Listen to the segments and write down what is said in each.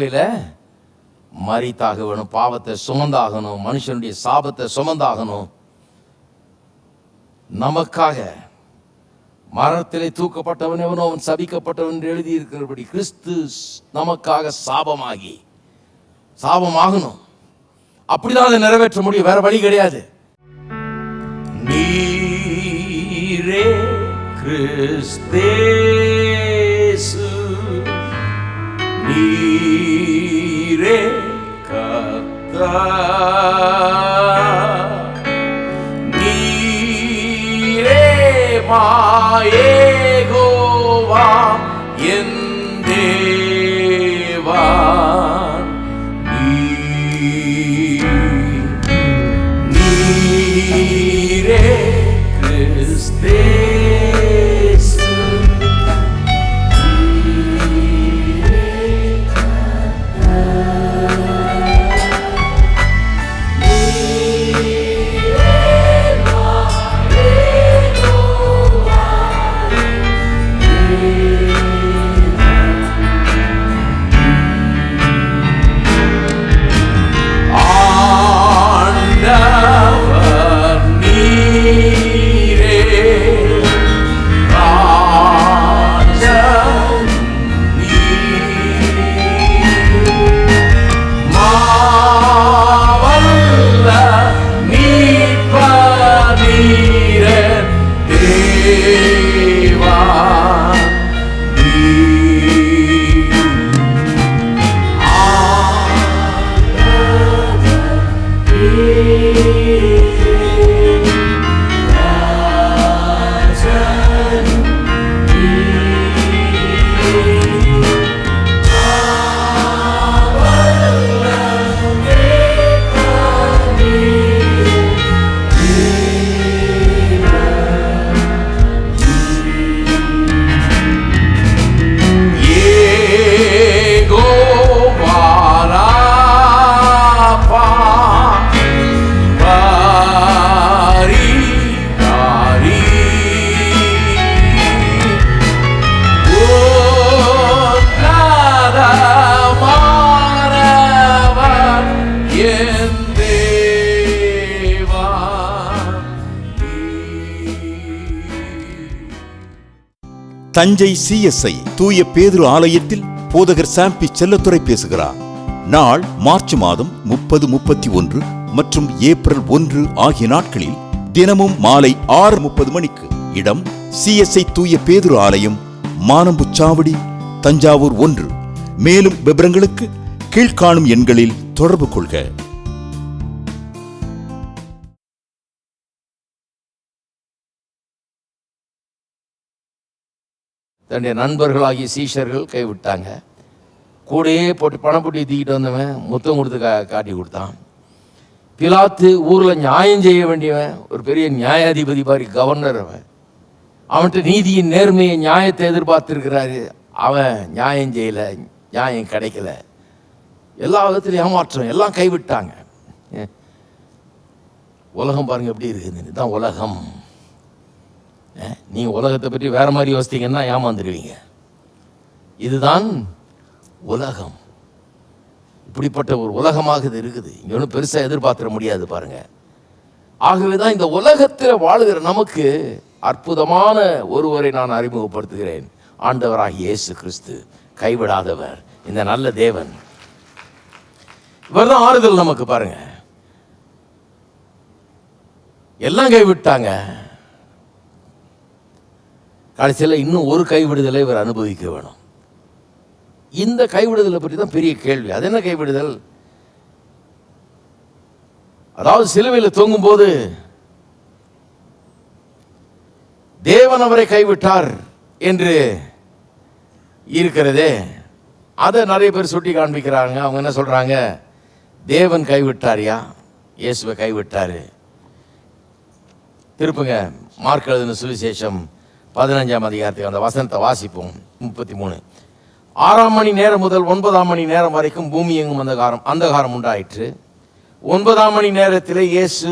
சிலுவையில் மறித்தாக வேணும் பாவத்தை சுமந்தாகணும் மனுஷனுடைய சாபத்தை சுமந்தாகணும். நமக்காக மரத்திலே தூக்கப்பட்டவன் எவனோ அவன் சபிக்கப்பட்டவன் என்று எழுதியிருக்கிறபடி கிறிஸ்து நமக்காக சாபமாகி சாபமாகணும். அப்படிதான் அதை நிறைவேற்ற முடியும் வேற வழி கிடையாது. நீரே கிறிஸ்தேசு நீரே கர்த்தா நீரே மாயேகோவா என் தஞ்சை சிஎஸ்ஐ தூய பேதுரு ஆலயத்தில் போதகர் சாம்பி செல்லத்துறை பேசுகிறார். நாள் மார்ச் மாதம் முப்பது முப்பத்தி ஒன்று மற்றும் ஏப்ரல் ஒன்று ஆகிய நாட்களில் தினமும் மாலை ஆறு முப்பது மணிக்கு இடம் சிஎஸ்ஐ தூய பேதுரு ஆலயம் மானம்புச்சாவடி தஞ்சாவூர் ஒன்று. மேலும் விவரங்களுக்கு கீழ்காணும் எண்களில் தொடர்பு கொள்க. தன்னுடைய நண்பர்களாகிய சீஷர்கள் கைவிட்டாங்க. கூடையே போட்டு பணம் போட்டி தூக்கிட்டு வந்தவன் முத்தம் கொடுத்து கா காட்டி கொடுத்தான். பிலாத்து ஊரில் நியாயம் செய்ய வேண்டியவன் ஒரு பெரிய நியாயாதிபதி மாதிரி கவர்னர் அவன். அவன்கிட்ட நீதியின் நேர்மையை நியாயத்தை எதிர்பார்த்துருக்கிறாரு. அவன் நியாயம் செய்யலை நியாயம் கிடைக்கல. எல்லா விதத்துலையும் ஏமாற்றம் எல்லாம் கைவிட்டாங்க. உலகம் பாருங்கள் எப்படி இருக்குது இதுதான் உலகம். நீ உலகத்தை பற்றி வேற மாதிரி யோசித்தீங்கன்னா ஏமாந்துருவீங்க. இதுதான் உலகம். இப்படிப்பட்ட ஒரு உலகமாக இது இருக்குது. இங்கே ஒன்றும் பெருசாக எதிர்பார்த்திட முடியாது பாருங்க. ஆகவே தான் இந்த உலகத்தில் வாழுகிற நமக்கு அற்புதமான ஒருவரை நான் அறிமுகப்படுத்துகிறேன். ஆண்டவராக இயேசு கிறிஸ்து. கைவிடாதவர். இந்த நல்ல தேவன். இவர்தான் ஆறுதல் நமக்கு பாருங்க. எல்லாம் கைவிட்டாங்க. கடைசியில் இன்னும் ஒரு கைவிடுதலை இவர் அனுபவிக்க வேணும். இந்த கைவிடுதலை பற்றி தான் பெரிய கேள்வி. அது என்ன கைவிடுதல்? அதாவது சிலுவையில் தொங்கும்போது தேவன் அவரை கைவிட்டார் என்று இருக்கிறதே. அதை நிறைய பேர் சுட்டி காண்பிக்கிறாங்க. அவங்க என்ன சொல்றாங்க? தேவன் கைவிட்டாரியா? இயேசுவை கைவிட்டாரு. திருப்புங்க மார்க் எழுதின சுவிசேஷம் பதினஞ்சாம் அதிகாரத்துக்கு அந்த வசனத்தை வாசிப்போம். முப்பத்தி மூணு. ஆறாம் மணி நேரம் முதல் ஒன்பதாம் மணி நேரம் வரைக்கும் பூமி எங்கும் அந்தகாரம் அந்தகாரம் உண்டாயிற்று. ஒன்பதாம் மணி நேரத்திலே இயேசு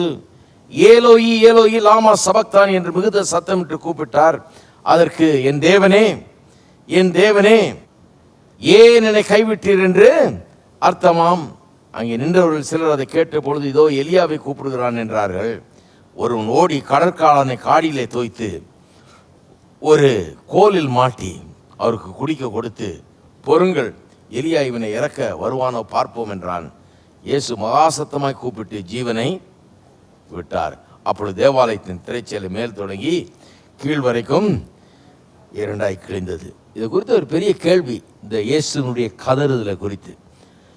ஏலோயி ஏலோயி லாமா சபக்தான் என்று மிகுந்த சத்தம் என்று கூப்பிட்டார். அதற்கு என் தேவனே என் தேவனே ஏன் என்னை கைவிட்டீர் என்று அர்த்தமாம். அங்கே நின்றவர்கள் சிலர் அதை கேட்ட பொழுது இதோ எலியாவை கூப்பிடுகிறான் என்றார்கள். ஒருவன் ஓடி கடற்காலனை காடியிலே தோய்த்து ஒரு கோலில் மாட்டி அவருக்கு குடிக்க கொடுத்து பொருங்கள் எலியா இவனை இறக்க வருவானோ பார்ப்போம் என்றான். இயேசு மகாசத்தமாய் கூப்பிட்டு ஜீவனை விட்டார். அப்பொழுது தேவாலயத்தின் திரைச்சேலை மேல் தொடங்கி கீழ் வரைக்கும் இரண்டாய் கிழிந்தது. இது குறித்து ஒரு பெரிய கேள்வி இந்த இயேசுனுடைய கதறுதலை குறித்து.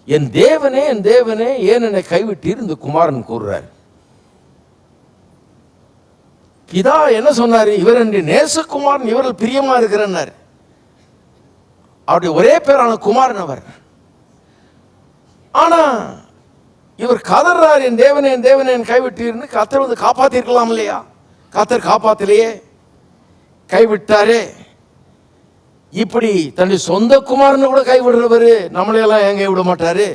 என் தேவனே என் தேவனே ஏன் என்னை கைவிட்டீர் இந்த குமாரன்? கூறுறார். பிதா என்ன சொன்னார்? இவர் என்று நேசகுமாரன் இவர்கள் பிரியமாக இருக்கிறார். அவருடைய ஒரே பேரான குமாரன் அவர். ஆனால் இவர் கதறார் என் தேவனே என் தேவனே என் கைவிட்டீர்னு கத்தர் வந்து காப்பாற்றிருக்கலாம் இல்லையா? கத்தர் காப்பாற்றலையே கைவிட்டாரே. இப்படி தன்னுடைய சொந்த குமாரனு கூட கைவிடுறவர் நம்மளையெல்லாம் எங்கே விட மாட்டாரு?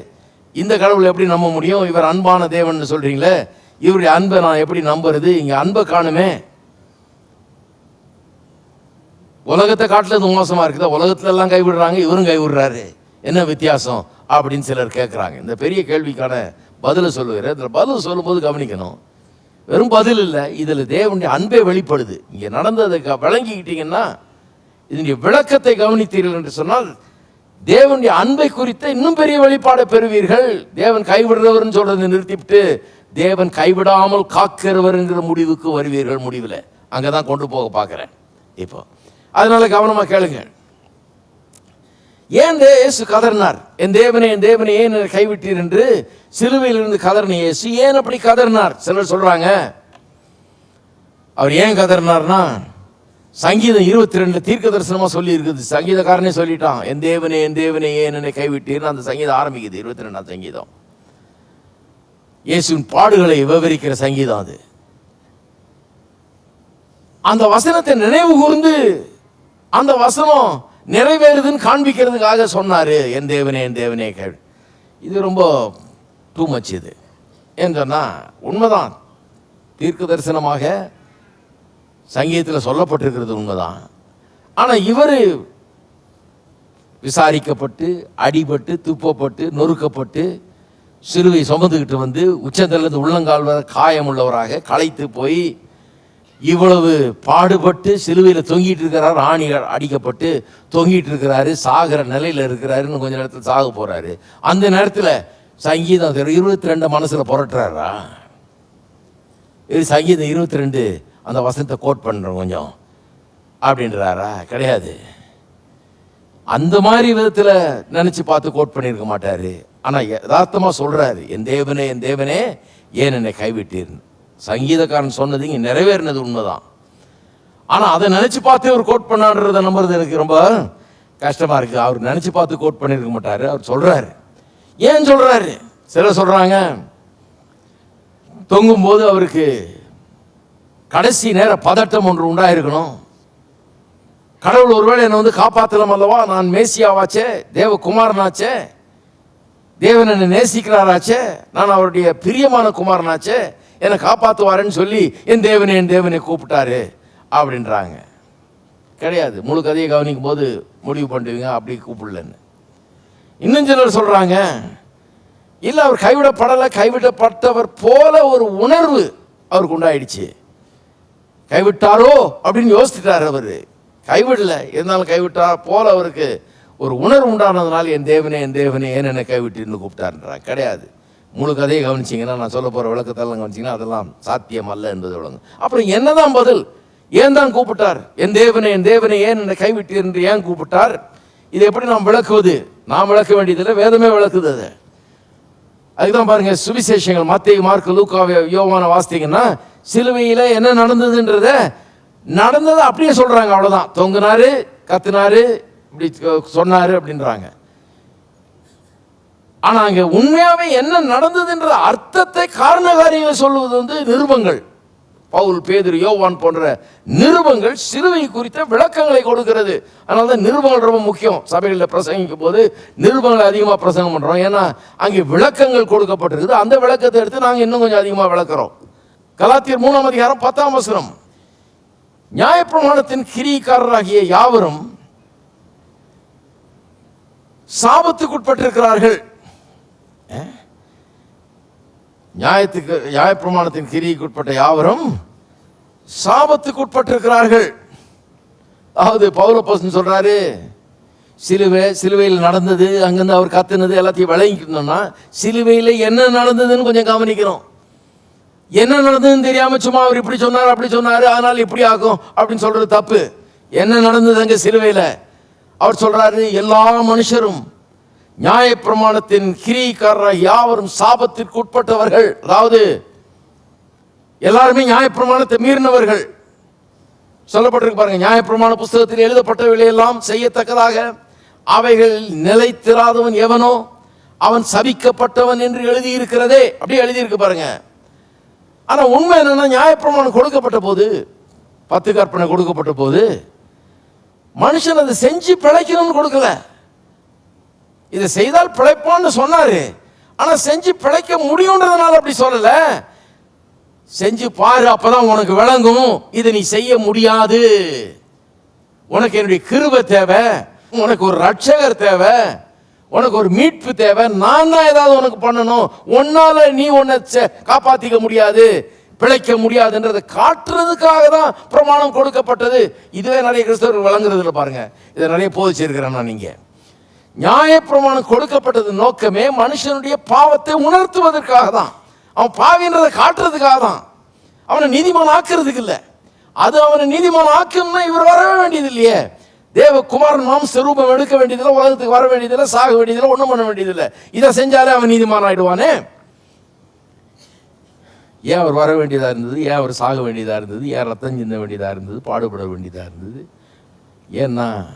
இந்த கடவுளை எப்படி நம்ப முடியும்? இவர் அன்பான தேவன் சொல்கிறீங்களே இவருடைய அன்பை நான் எப்படி நம்புறது? இங்கே அன்பை காணுமே. உலகத்தை காட்டில் மோசமாக மோசமா இருக்குதா? உலகத்துல எல்லாம் கைவிடுறாங்க இவரும் கைவிடுறாரு. என்ன வித்தியாசம்? அப்படின்னு சிலர் கேட்குறாங்க இந்த பெரிய கேள்விக்கான பதிலை சொல்லுவார். இதில் பதில் சொல்லும்போது கவனிக்கணும். வெறும் பதில் இல்லை இதில் தேவனுடைய அன்பே வெளிப்படுது. இங்கே நடந்ததை க- விளங்கிக்கிட்டீங்கன்னா இதனுடைய விளக்கத்தை கவனித்தீர்கள் என்று சொன்னால் தேவனுடைய அன்பை குறித்த இன்னும் பெரிய வெளிப்பாடை பெறுவீர்கள். தேவன் கைவிடுறவர்னு சொல்றதை நிறுத்திவிட்டு தேவன் கைவிடாமல் காக்கிறவருங்கிற முடிவுக்கு வருவீர்கள் முடிவில். அங்கே தான் கொண்டு போக பார்க்குறேன். இப்போ அதனால கவனமாக கேளுங்க. ஏன் இயேசு கதறினார்? என் தேவனே என் தேவனே ஏன் என்னை கைவிட்டீர் என்று? சிலுவையிலிருந்து கதறின இயேசு ஏன் அப்படி கதறினார்? சிலர் சொல்கிறாங்க அவர் ஏன் கதறினார்னா சங்கீதம் இருபத்தி ரெண்டு தீர்க்க தரிசனமாக சொல்லி இருக்குது சங்கீதக்காரனே சொல்லிட்டான் என் தேவனே என் தேவனே ஏன் என்னை கைவிட்டீர்னு அந்த சங்கீதம் ஆரம்பிக்குது. இருபத்தி ரெண்டாம் சங்கீதம். இயேசுவின் பாடுகளை விவரிக்கிற சங்கீதம் அது. அந்த வசனத்தை நினைவு கூர்ந்து அந்த வசனம் நிறைவேறுதுன்னு காண்பிக்கிறதுக்காக சொன்னாரு என் தேவனே என் தேவனே கேள். இது ரொம்ப டூ மச் இது. ஏன்னு சொன்னா உண்மைதான். தீர்க்க தரிசனமாக சங்கீதத்தில் சொல்லப்பட்டிருக்கிறது உண்மைதான். ஆனால் இவர் விசாரிக்கப்பட்டு அடிபட்டு துப்பப்பட்டு நொறுக்கப்பட்டு சிறுவை சுமந்துக்கிட்டு வந்து உச்சத்திலிருந்து உள்ளங்கால் வர காயம் உள்ளவராக களைத்து போய் இவ்வளவு பாடுபட்டு சிலுவையில் தொங்கிட்டு இருக்கிறார் ஆணி அடிக்கப்பட்டு தொங்கிட்டு இருக்கிறாரு சாகிற நிலையில் இருக்கிறாருன்னு கொஞ்ச நேரத்தில் சாக போகிறாரு அந்த நேரத்தில் சங்கீதம் இருபத்தி ரெண்டு மனசில் புரட்டுறாரா? இது சங்கீதம் இருபத்தி ரெண்டு அந்த வசனத்தை கோட் பண்ணுறோம் கொஞ்சம். அப்படின்றாரா? கிடையாது. அந்த மாதிரி விதத்தில் நினச்சி பார்த்து கோட் பண்ணியிருக்க மாட்டார். ஆனால் யதார்த்தமாக சொல்கிறாரு என் தேவனே என் தேவனே ஏன் என்னை கைவிட்டீர்னு? சங்கீதக்காரன் சொன்னது இங்கே நிறைவேறினது உண்மைதான். ஆனால் அதை நினச்சி பார்த்து அவர் கோட் பண்ணான்றதை நம்புறது எனக்கு ரொம்ப கஷ்டமாக இருக்குது அவர் நினச்சி பார்த்து கோட் பண்ணியிருக்க மாட்டார். அவர் சொல்கிறாரு ஏன் சொல்கிறாரு சிலர் சொல்கிறாங்க தொங்கும்போது அவருக்கு கடைசி நேர பதட்டம் ஒன்று உண்டாயிருக்கணும். கடவுள் ஒருவேளை என்னை வந்து காப்பாற்றலாம் அல்லவா? நான் மேசியாவாச்சே தேவகுமாரனாச்சே தேவன் என்னை நேசிக்கிறாராச்சே நான் அவருடைய பிரியமான குமாரனாச்சே என்னை காப்பாற்றுவாருன்னு சொல்லி என் தேவனே என் தேவனை கூப்பிட்டாரு அப்படின்றாங்க. கிடையாது. முழு கதையை கவனிக்கும் போது முடிவு பண்ணுவீங்க அப்படி கூப்பிடலன்னு. இன்னும் சிலர் சொல்கிறாங்க இல்லை அவர் கைவிடப்படலை கைவிடப்பட்டவர் போல ஒரு உணர்வு அவருக்கு உண்டாயிடுச்சு. கைவிட்டாரோ? அப்படின்னு யோசிச்சுட்டார் அவர். கைவிடலை. இருந்தாலும் கைவிட்டா போல அவருக்கு ஒரு உணர்வு உண்டானதுனால என் தேவனே என் தேவனே ஏன் என்னை கைவிட்டிருந்து கூப்பிட்டாருன்றான் கிடையாது. முழு கதையை கவனிச்சிங்கன்னா நான் சொல்ல போகிற விளக்கத்தெல்லாம் கவனிச்சிங்கன்னா அதெல்லாம் சாத்தியம் அல்ல என்பது விளங்கும் அப்புறம் என்னதான் பதில்? ஏன் தான் கூப்பிட்டார்? என் தேவனே என் தேவனே ஏன் என்னை கைவிட்டீர் என்று ஏன் கூப்பிட்டார்? இதை எப்படி நாம் விளக்குவது? நாம் விளக்க வேண்டியதில்லை வேதமே விளக்குது அதை. அதுதான் பாருங்க சுவிசேஷங்கள் மத்திய மார்க் லூக்காவை யோவான வாசித்தீங்கன்னா சிலுவையில் என்ன நடந்ததுன்றத நடந்ததை அப்படியே சொல்கிறாங்க அவ்வளோதான் தொங்குனாரு கத்துனாரு இப்படி சொன்னாரு அப்படின்றாங்க. ஆனா அங்க உண்மையாவே என்ன நடந்ததுன்ற அர்த்தத்தை காரண காரியங்களை சொல்லுவது வந்து நிருபங்கள். பவுல் பேதுரு யோவான் போன்ற நிருபங்கள் சிறுவை குறித்த விளக்கங்களை கொடுக்கிறது. அதனால தான் நிருபங்கள் ரொம்ப முக்கியம். சபைகளில் பிரசங்கிக்கும் போது நிருபங்களை அதிகமாக பிரசங்கம் பண்ணுறோம் ஏன்னா அங்கே விளக்கங்கள் கொடுக்கப்பட்டிருக்குது. அந்த விளக்கத்தை எடுத்து நாங்கள் இன்னும் கொஞ்சம் அதிகமாக விளக்குறோம். கலாத்தியர் மூணாம் அதிகாரம் பத்தாம் வசனம். நியாயப்பிரமாணத்தின் கிரிக்காரராகிய யாவரும் சாபத்துக்கு உட்பட்டிருக்கிறார்கள் நியாயத்துக்கு நியாயப்பிரமாணத்தின் கிரிக்கு உட்பட்ட யாவரும் சாபத்துக்கு உட்பட்டிருக்கிறார்கள் அதாவது பௌலப்போசன் சொல்றாரு சிலுவை சிலுவையில் நடந்தது அங்கிருந்து அவர் கத்துனது எல்லாத்தையும் விளங்கிக்கணும்னா சிலுவையில் என்ன நடந்ததுன்னு கொஞ்சம் கவனிக்கணும். என்ன நடந்ததுன்னு தெரியாமல் சும்மா அவர் இப்படி சொன்னார் அப்படி சொன்னார் அதனால் இப்படி ஆகும் அப்படின்னு சொல்கிறது தப்பு. என்ன நடந்தது அங்கே சிலுவையில்? அவர் சொல்றாரு எல்லா மனுஷரும் நியாயப்பிரமாணத்தின் கிரியைக்காரர் யாவரும் சாபத்திற்கு உட்பட்டவர்கள். அதாவது எல்லாருமே நியாயப்பிரமாணத்தை மீறினவர்கள். சொல்லப்பட்டிருக்கு பாருங்க நியாயப்பிரமாண புஸ்தகத்தில் எழுதப்பட்டவைகளை எல்லாம் செய்யத்தக்கதாக. அவைகள் நிலைத்திராதவன் எவனோ அவன் சபிக்கப்பட்டவன் என்று எழுதியிருக்கிறதே. அப்படியே எழுதியிருக்கு பாருங்க. ஆனால் உண்மை என்னன்னா நியாயப்பிரமாணம் கொடுக்கப்பட்ட போது பத்து கற்பனை கொடுக்கப்பட்ட போது மனுஷன் அதை செஞ்சு பிழைக்கணும்னு கொடுக்கல. இதை செய்தால் பிழைப்பான்னு சொன்னாரு. ஆனால் செஞ்சு பிழைக்க முடியுன்றதுனால அப்படி சொல்லல. செஞ்சு பாரு அப்பதான் உனக்கு விளங்கும். இதை நீ செய்ய முடியாது. உனக்கு என்னுடைய கிருப தேவை. உனக்கு ஒரு ரட்சகர் தேவை. உனக்கு ஒரு மீட்பு தேவை. நான் தான் ஏதாவது உனக்கு பண்ணணும். உன்னால நீ உன்னை செ- காப்பாத்திக்க முடியாது. பிழைக்க முடியாதுன்றதை காட்டுறதுக்காக தான் பிரமாணம் கொடுக்கப்பட்டது. இதுவே நிறைய கிறிஸ்தவர்கள் விளங்குறது இல்லை பாருங்க. இதை நிறைய போதிச்சிருக்கிறேன் நான் நீங்க நியாயப்பிரமாணம் கொடுக்கப்பட்டது நோக்கமே மனுஷனுடைய பாவத்தை உணர்த்துவதற்காக தான். அவன் பாவின்றதை காட்டுறதுக்காக தான். அவனை நீதிமான் ஆக்குறதுக்கு இல்லை. அது அவனை நீதிமான் ஆக்கணும்னா இவர் வரவே வேண்டியது இல்லையே. தேவகுமாரன் மாம் ரூபம் எடுக்க வேண்டியதில்லை உலகத்துக்கு வர வேண்டியதில்லை சாக வேண்டியதில்லை ஒன்றும் பண்ண வேண்டியதில்லை. இதை செஞ்சாலே அவன் நீதிமான் ஆயிடுவானே ஏன் அவர் வர வேண்டியதாக இருந்தது? ஏன் அவர் சாக வேண்டியதாக இருந்தது? ஏன் ரத்தம் சிந்த வேண்டியதாக இருந்தது? பாடுபட வேண்டியதாக இருந்தது? ஏன்னா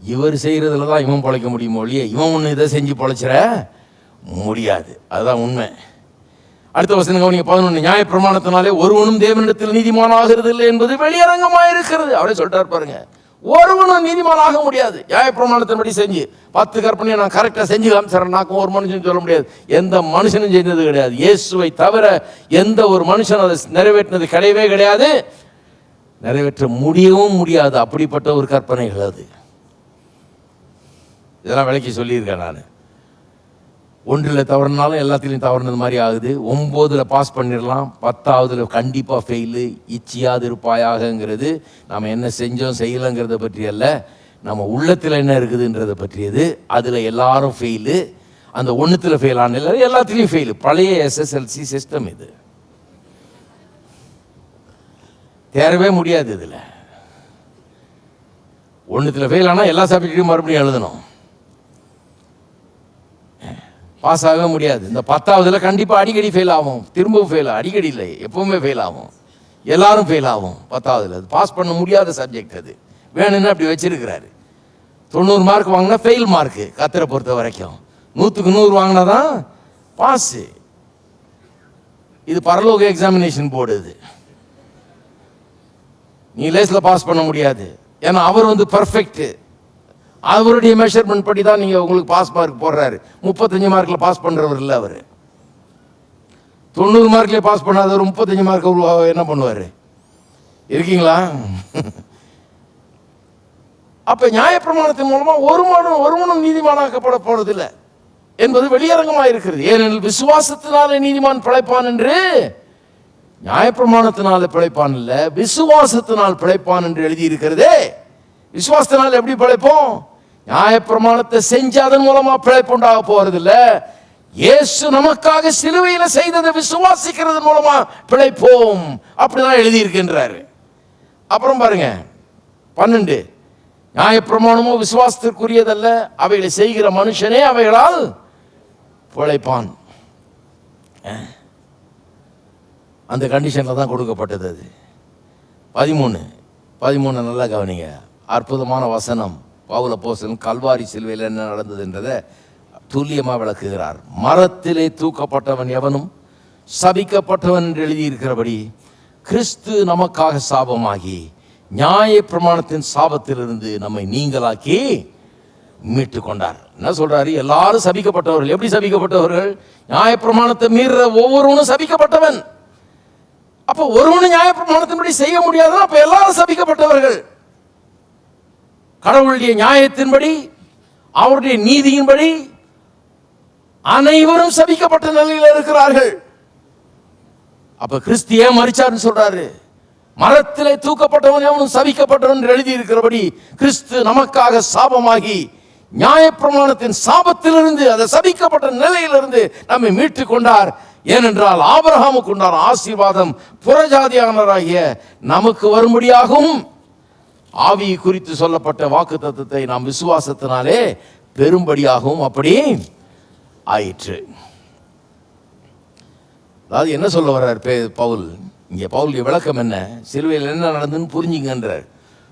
இவர் செய்கிறதுல தான் இவன் பழைக்க முடியுமோ ஒழிய இவன் ஒன்று இதை செஞ்சு பழைச்சிட முடியாது. அதுதான் உண்மை. அடுத்த வசனம் கவனிங்க. பதினொன்று நியாய பிரமாணத்தினாலே ஒருவனும் தேவனிடத்தில் நீதிமானாகிறது இல்லை என்பது வெளியரங்கமாக இருக்கிறது அவரே சொல்லிட்டார் பாருங்கள் ஒருவனும் நீதிமான் ஆக முடியாது. நியாய பிரமாணத்தின்படி செஞ்சு பத்து கற்பனையை நான் கரெக்டாக செஞ்சு காமிச்சிடறேன்னாக்கும் ஒரு மனுஷன் சொல்ல முடியாது. எந்த மனுஷனும் செஞ்சது கிடையாது. இயேசுவை தவிர எந்த ஒரு மனுஷன் அதை நிறைவேற்றினது கிடையவே கிடையாது. நிறைவேற்ற முடியவும் முடியாது. அப்படிப்பட்ட ஒரு கற்பனைகள் அது. இதெல்லாம் விளக்கி சொல்லியிருக்கேன் நான். ஒன்றில் தவறுனாலும் எல்லாத்துலேயும் தவறுனது மாதிரி ஆகுது. ஒம்போதில் பாஸ் பண்ணிடலாம். பத்தாவதுல கண்டிப்பாக ஃபெயிலு இச்சியாது இருப்பாயாகங்கிறது நாம் என்ன செஞ்சோம் செய்யலைங்கிறத பற்றி அல்ல. நம்ம உள்ளத்தில் என்ன இருக்குதுன்றதை பற்றியது. அதில் எல்லாரும் ஃபெயிலு அந்த ஒன்றுத்தில் ஃபெயில் ஆன எல்லாரும் எல்லாத்துலேயும் ஃபெயிலு பழைய எஸ்எஸ்எல்சி சிஸ்டம் இது. தேரவே முடியாது இதில். ஒன்றுத்தில் ஃபெயில் ஆனால் எல்லா சப்ஜெக்ட்டையும் மறுபடியும் எழுதணும். பாஸ் ஆக முடியாது. இந்த பத்தாவதுல கண்டிப்பாக அடிக்கடி ஃபெயில் ஆகும். திரும்பவும் ஃபெயில் அடிக்கடி இல்லை. எப்பவுமே ஃபெயில் ஆகும். எல்லாரும் ஃபெயில் ஆகும் பத்தாவதுல. அது பாஸ் பண்ண முடியாத சப்ஜெக்ட் அது. வேணும்னு அப்படி வச்சிருக்கிறாரு. தொண்ணூறு மார்க் வாங்கினா ஃபெயில் மார்க்கு கத்தரை பொறுத்த வரைக்கும். நூற்றுக்கு நூறு வாங்கினா தான் பாஸு இது பரலோக எக்ஸாமினேஷன் போர்டு இது. நீ லேஸில் பாஸ் பண்ண முடியாது. ஏன்னா அவர் வந்து பர்ஃபெக்ட்டு அவருடைய மெஷர்மெண்ட் படி தான் நீங்கள் உங்களுக்கு பாஸ் மார்க் போடுறாரு. முப்பத்தஞ்சு மார்க்கில் பாஸ் பண்ணுறவர் இல்லை அவர். தொண்ணூறு மார்க்லேயே பாஸ் பண்ணாதவர் முப்பத்தஞ்சு மார்க் என்ன பண்ணுவார்? இருக்கீங்களா? அப்போ நியாயப்பிரமாணத்தின் மூலமாக ஒரு மனும் ஒருவனும் நீதிமானாக்கப்பட போறதில்லை. என்பது வெளியரங்கமாக இருக்கிறது. ஏனெனில் விசுவாசத்தினாலே நீதிமான் பிழைப்பான் என்று நியாயப்பிரமாணத்தினால பிழைப்பான் இல்லை விசுவாசத்தினால் பிழைப்பான் என்று எழுதியிருக்கிறதே. விசுவாசத்தினால் எப்படி பிழைப்போம்? நியாயப்பிரமாணத்தை செஞ்சு அதன் மூலமா பிழைப்பு உண்டாக போறதில்ல. இயேசு நமக்காக சிலுவையில செய்ததை விசுவாசிக்கிறது மூலமா பிழைப்போம் அப்படிதான் எழுதியிருக்கின்றாரு. அப்புறம் பாருங்க பன்னெண்டு. நியாயப்பிரமாணமோ விசுவாசத்திற்குரியதல்ல. அவைகளை செய்கிற மனுஷனே அவைகளால் பிழைப்பான். அந்த கண்டிஷனில் தான் கொடுக்கப்பட்டது அது. பதிமூணு. பதிமூணு நல்லா கவனிங்க. அற்புதமான வசனம். பவுல போசன் கல்வாரி சிலுவையில் என்ன நடந்ததுன்றதை துல்லியமாக விளக்குகிறார். மரத்திலே தூக்கப்பட்டவன் எவனும் சபிக்கப்பட்டவன் என்று எழுதியிருக்கிறபடி கிறிஸ்து நமக்காக சாபமாகி நியாய பிரமாணத்தின் சாபத்திலிருந்து நம்மை நீங்களாக்கி மீட்டு கொண்டார். என்ன சொல்றாரு? எல்லாரும் சபிக்கப்பட்டவர்கள். எப்படி சபிக்கப்பட்டவர்கள்? நியாயப்பிரமாணத்தை மீற மீறுற ஒவ்வொருவனும் சபிக்கப்பட்டவன். அப்ப ஒருவனும் நியாயப்பிரமாணத்தின்படி செய்ய முடியாதுன்னா அப்ப எல்லாரும் சபிக்கப்பட்டவர்கள். கடவுளுடைய நியாயத்தின்படி அவருடைய நீதியின்படி அனைவரும் சபிக்கப்பட்ட நிலையில் இருக்கிறார்கள். அப்ப கிறிஸ்து ஏன் மறிச்சார்னு சொல்றாரு? மரத்திலே தூக்கப்பட்டவன் எவனும் சபிக்கப்பட்டவன் எழுதி இருக்கிறபடி கிறிஸ்து நமக்காக சாபமாகி நியாயப்பிரமாணத்தின் சாபத்திலிருந்து அந்த சபிக்கப்பட்ட நிலையிலிருந்து நம்மை மீட்டு கொண்டார். ஏனென்றால் ஆபரகாமுக்கு உண்டான ஆசீர்வாதம் புறஜாதியானராகிய நமக்கு வரும்படியாகவும் ஆவி குறித்து சொல்லப்பட்ட வாக்கு தத்துவத்தை நாம் விசுவாசத்தினாலே பெரும்படியாகவும் அப்படி ஆயிற்று. அதாவது என்ன சொல்ல வர்றார் பே பவுல்? இங்கே பவுலுடைய விளக்கம் என்ன? சிலுவையில் என்ன நடந்துன்னு புரிஞ்சுங்கன்றார்.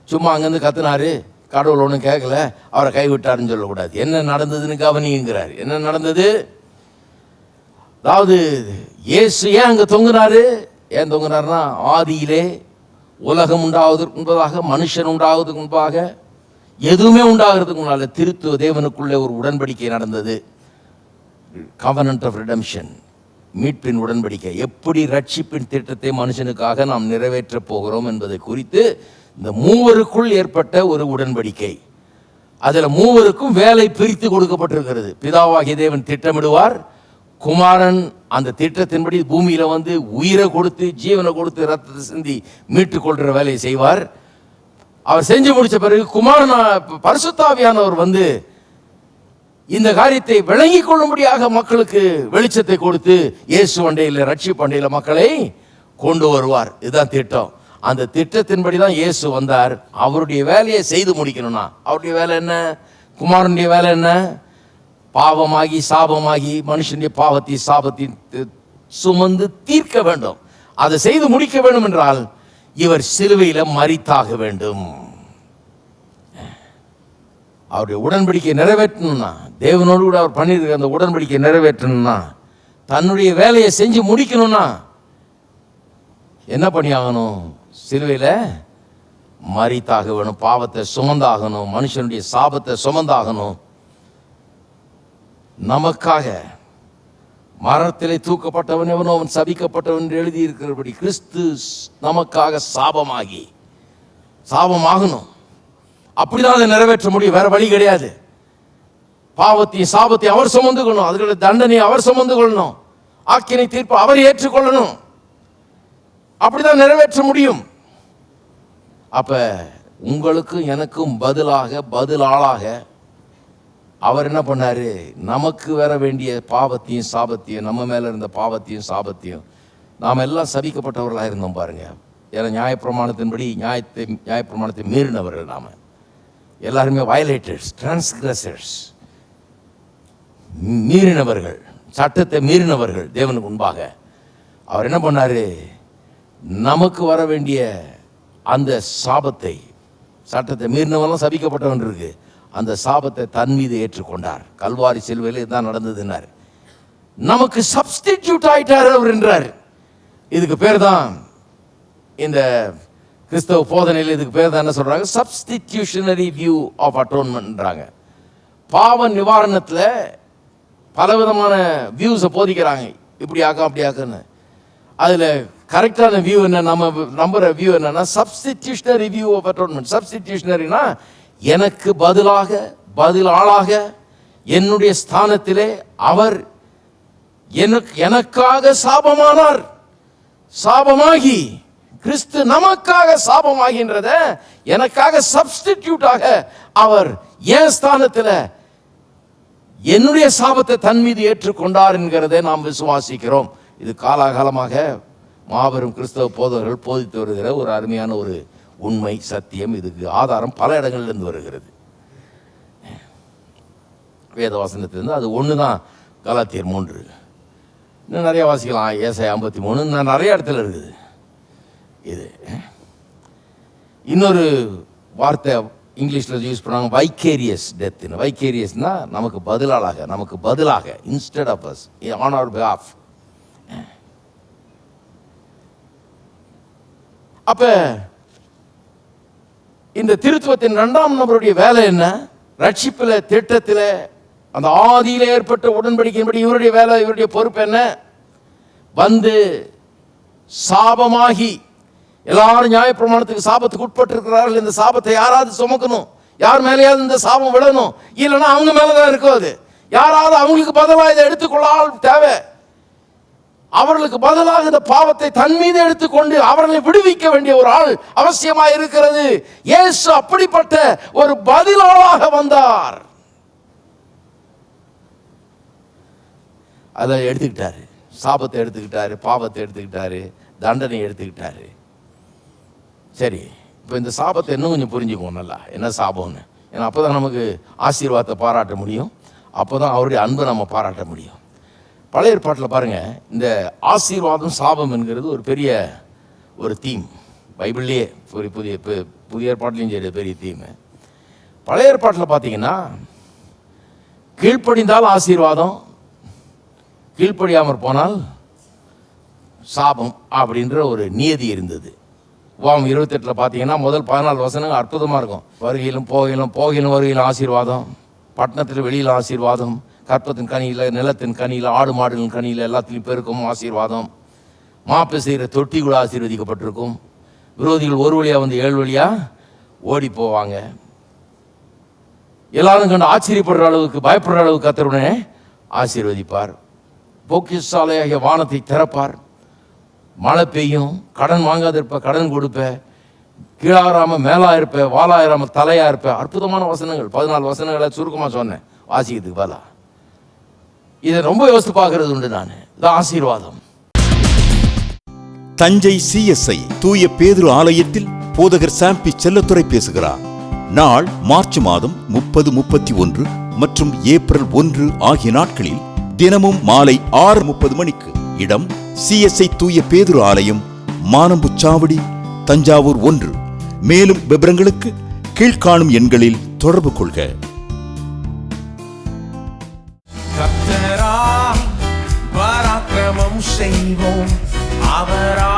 சும்மா அங்கேருந்து கத்துனாரு. கடவுள் ஒன்றும் கேட்கல. அவரை கைவிட்டாருன்னு சொல்லக்கூடாது. என்ன நடந்ததுன்னு கவனிங்கிறார் என்ன நடந்தது? அதாவது இயேசு ஏன் அங்கே தொங்குனாரு? ஏன் தொங்குனாருன்னா ஆதியிலே உலகம் உண்டாவதற்கு முன்பதாக மனுஷன் உண்டாவதற்கு முன்பாக எதுவுமே உண்டாகிறதுக்கு முன்னால் திருத்துவ தேவனுக்குள்ளே ஒரு உடன்படிக்கை நடந்தது. கவனன்ட் ஆஃப் ரிடம்ஷன் மீட்பின் உடன்படிக்கை. எப்படி ரட்சிப்பின் திட்டத்தை மனுஷனுக்காக நாம் நிறைவேற்றப் போகிறோம் என்பதை குறித்து இந்த மூவருக்குள் ஏற்பட்ட ஒரு உடன்படிக்கை. அதில் மூவருக்கும் வேலை பிரித்து கொடுக்கப்பட்டிருக்கிறது. பிதாவாகிய தேவன் திட்டமிடுவார் குமாரன் அந்த திட்டத்தின்படி பூமியில் வந்து உயிரை கொடுத்து ஜீவனை கொடுத்து ரத்தத்தை சிந்தி மீட்டு கொள்கிற வேலையை செய்வார். அவர் செஞ்சு முடித்த பிறகு குமாரன் பரிசுத்தாவியானவர் வந்து இந்த காரியத்தை விளங்கி கொள்ளும்படியாக மக்களுக்கு வெளிச்சத்தை கொடுத்து இயேசு பண்டையில் ரட்சி பண்டையில் மக்களை கொண்டு வருவார். இதுதான் திட்டம். அந்த திட்டத்தின்படி தான் இயேசு வந்தார். அவருடைய வேலையை செய்து முடிக்கணும்னா அவருடைய வேலை என்ன? குமாரனுடைய வேலை என்ன? பாவமாகி சாபமாகி மனுஷனுடைய பாவத்தை சாபத்தை சுமந்து தீர்க்க வேண்டும். அதை செய்து முடிக்க வேண்டும் என்றால் இவர் சிலுவையில் மறித்தாக வேண்டும். அவருடைய உடன்படிக்கை நிறைவேற்றணும்னா தேவனோடு கூட அவர் பண்ணியிருக்க அந்த உடன்படிக்கை நிறைவேற்றணும்னா தன்னுடைய வேலையை செஞ்சு முடிக்கணும்னா என்ன பண்ணி ஆகணும் சிலுவையில் மறித்தாக வேணும் பாவத்தை சுமந்தாகணும் மனுஷனுடைய சாபத்தை சுமந்தாகணும். நமக்காக மரத்திலே தூக்கப்பட்டவன் எவனோ அவன் சபிக்கப்பட்டவன் என்று எழுதியிருக்கிறபடி கிறிஸ்து நமக்காக சாபமாகி சாபமாகணும். அப்படிதான் அதை நிறைவேற்ற முடியும். வேற வழி கிடையாது. பாவத்தையும் சாபத்தை அவர் சுமந்து கொள்ளணும். அதுகளை தண்டனையை அவர் சுமந்து கொள்ளணும். ஆக்கினை தீர்ப்பு அவர் ஏற்றுக்கொள்ளணும். அப்படிதான் நிறைவேற்ற முடியும். அப்ப உங்களுக்கும் எனக்கும் பதிலாக பதிலாளாக அவர் என்ன பண்ணார்? நமக்கு வர வேண்டிய பாவத்தையும் சாபத்தையும் நம்ம மேலே இருந்த பாவத்தையும் சாபத்தையும் நாம் எல்லாம் சபிக்கப்பட்டவர்களாக இருந்தோம் பாருங்கள் ஏன்னா நியாயப்பிரமாணத்தின்படி நியாயத்தை நியாயப்பிரமாணத்தை மீறினவர்கள் நாம். எல்லாருமே வயலேட்டர்ஸ் டிரான்ஸ்கிரசர்ஸ் மீறினவர்கள் சட்டத்தை மீறினவர்கள் தேவனுக்கு முன்பாக. அவர் என்ன பண்ணார்? நமக்கு வர வேண்டிய அந்த சாபத்தை சட்டத்தை மீறினவெல்லாம் சபிக்கப்பட்டவன் இருக்குது அந்த சாபத்தை தன் மீது ஏற்றுக்கொண்டார். கல்வாரி சிலுவையில் இதுதான் நடந்ததுன்னார் நமக்கு சப்ஸ்டிடியூட் ஆயிட்டார் அவர் என்றார். இதுக்கு பேர் தான் இந்த கிறிஸ்தவ போதனையில் இதுக்கு பேர் தான் என்ன சொல்கிறாங்க சப்ஸ்டிடியூஷனரி வியூ ஆஃப் அட்டோன்மெண்ட்ன்றாங்க பாவ நிவாரணத்தில் பலவிதமான வியூஸை போதிக்கிறாங்க. இப்படி ஆக்கம் அப்படி ஆக்குன்னு அதில் கரெக்டான வியூ என்ன? நம்ம நம்புற வியூ என்னன்னா சப்ஸ்டிடியூஷனரி வியூ ஆஃப் அட்டோன்மெண்ட் சப்ஸ்டிடியூஷனரினா எனக்கு பதிலாக பதில் ஆளாக என்னுடைய ஸ்தானத்திலே அவர் எனக்கு எனக்காக சாபமானார். சாபமாகி கிறிஸ்து நமக்காக சாபமாகின்றத எனக்காக சப்ஸ்டிடியூட்டாக அவர் என் ஸ்தானத்தில் என்னுடைய சாபத்தை தன் மீது ஏற்றுக்கொண்டார் என்கிறதை நாம் விசுவாசிக்கிறோம். இது காலாகாலமாக மாபெரும் கிறிஸ்தவ போதவர்கள் போதித்து வருகிற ஒரு அருமையான ஒரு உண்மை சத்தியம் இதுக்கு ஆதாரம் பல இடங்கள்லேருந்து வருகிறது. வேதவாசனத்திலிருந்து அது ஒன்று தான் கலாத்தியர் மூன்று. இன்னும் நிறைய வாசிக்கலாம் ஏசை ஐம்பத்தி மூணு இன்னும் நிறைய இடத்துல இருக்குது. இது இன்னொரு வார்த்தை இங்கிலீஷில் யூஸ் பண்ணுவாங்க வைக்கேரியஸ் டெத்துன்னு வைக்கேரியஸ்னா நமக்கு பதிலாளாக நமக்கு பதிலாக instead of us on our behalf அப்போ இந்த திருத்துவத்தின் இரண்டாம் நபருடைய வேலை என்ன? ரட்சிப்பில் திட்டத்தில் அந்த ஆதியில் ஏற்பட்ட உடன்படிக்கையின்படி இவருடைய வேலை இவருடைய பொறுப்பு என்ன? வந்து சாபமாகி எல்லாரும் நியாயப்பிரமாணத்துக்கு சாபத்துக்கு உட்பட்டிருக்கிறார்கள். இந்த சாபத்தை யாராவது சுமக்கணும்? யார் மேலேயாவது இந்த சாபம் விழணும்? இல்லைன்னா அவங்க மேலே தான் இருக்கும் அது. யாராவது அவங்களுக்கு பதிலாக இதை எடுத்துக்கொள்ளால் தேவை. அவர்களுக்கு பதிலாக இந்த பாவத்தை தன் மீது எடுத்துக்கொண்டு அவர்களை விடுவிக்க வேண்டிய ஒரு ஆள் அவசியமாக இருக்கிறது. இயேசு அப்படிப்பட்ட ஒரு பதிலாளாக வந்தார். அதை எடுத்துக்கிட்டாரு. சாபத்தை எடுத்துக்கிட்டாரு பாவத்தை எடுத்துக்கிட்டாரு தண்டனை எடுத்துக்கிட்டாரு. சரி இப்போ இந்த சாபத்தை இன்னும் கொஞ்சம் புரிஞ்சுக்குவோம் நல்லா. என்ன சாபம்னு? ஏன்னா அப்போ தான் நமக்கு ஆசீர்வாதத்தை பாராட்ட முடியும். அப்போ தான் அவருடைய அன்பை நம்ம பாராட்ட முடியும். பழைய ஏற்பாட்டில் பாருங்கள் இந்த ஆசீர்வாதம் சாபம் என்கிறது ஒரு பெரிய ஒரு தீம் பைபிள்லேயே ஒரு புதிய புதிய ஏற்பாட்டிலையும் சரி பெரிய தீம் பழைய ஏற்பாட்டில் பார்த்தீங்கன்னா கீழ்ப்படிந்தால் ஆசீர்வாதம் கீழ்ப்படியாமற் போனால் சாபம் அப்படின்ற ஒரு நியதி இருந்தது. வாம் இருபத்தெட்டில் பார்த்தீங்கன்னா முதல் பதினாலு வசனங்கள் அற்புதமாக இருக்கும். வருகையிலும் போகையிலும் போகையிலும் வருகையிலும் ஆசீர்வாதம் பட்டணத்தில் வெளியில் ஆசீர்வாதம் கற்பத்தின் கனியில் நிலத்தின் கனியில் ஆடு மாடுகளின் கனியில் எல்லாத்திலையும் பெருக்கும் ஆசீர்வாதம். மாப்பு செய்கிற தொட்டி கூட ஆசீர்வதிக்கப்பட்டிருக்கும். விரோதிகள் ஒரு வழியாக வந்து ஏழு வழியாக ஓடி போவாங்க. எல்லாரும் கண்டு ஆச்சரியப்படுற அளவுக்கு பயப்படுற அளவுக்கு கத்தருடனே ஆசீர்வதிப்பார். போக்கியசாலையாகிய வானத்தை திறப்பார். மழை பெய்யும் கடன் வாங்காத இருப்ப கடன் கொடுப்ப கீழாராம மேலா இருப்ப வாலாயிராம தலையாக இருப்ப அற்புதமான வசனங்கள். பதினாலு வசனங்களை சுருக்கமாக சொன்னேன். வாசிக்கிறதுக்கு பதிலாக இதை ரொம்ப யோசித்து பார்க்கறது உண்டு நான். இது ஆசீர்வாதம். தஞ்சை சிஎஸ்ஐ தூய பேதுரு ஆலயத்தில் போதகர் சாம்பி செல்லத்துறை பேசுகிறார். நாள் மார்ச் மாதம் முப்பது முப்பத்தி ஒன்று மற்றும் ஏப்ரல் ஒன்று ஆகிய நாட்களில் தினமும் மாலை ஆறு முப்பது மணிக்கு இடம் சிஎஸ்ஐ தூய பேதுரு ஆலயம் மானம்புச்சாவடி தஞ்சாவூர் ஒன்று. மேலும் விவரங்களுக்கு கீழ்காணும் எண்களில் தொடர்பு கொள்க. செய்வோம். அவரா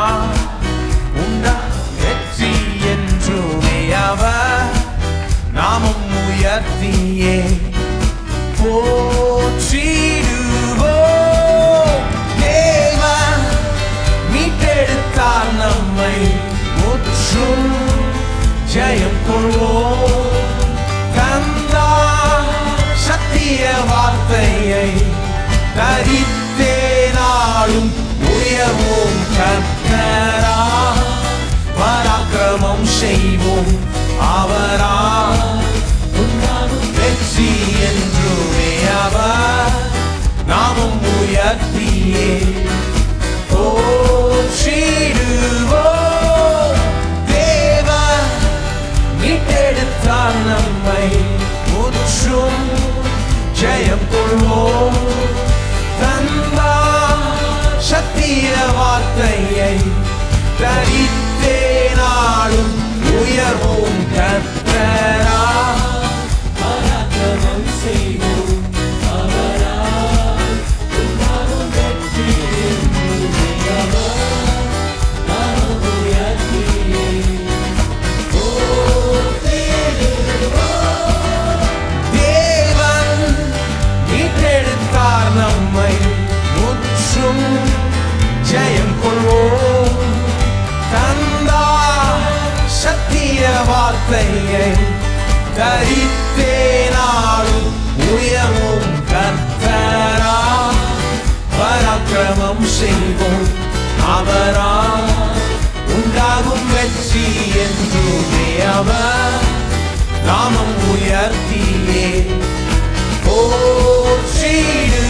கரித்தே நாளும் உயரும் கர்த்தரா பராக்கிரமம் செய்வோம் அவரா உண்டாகும் வெற்றி என்றுமே அவர் நாமம் உயர்த்தியே போற்றிடு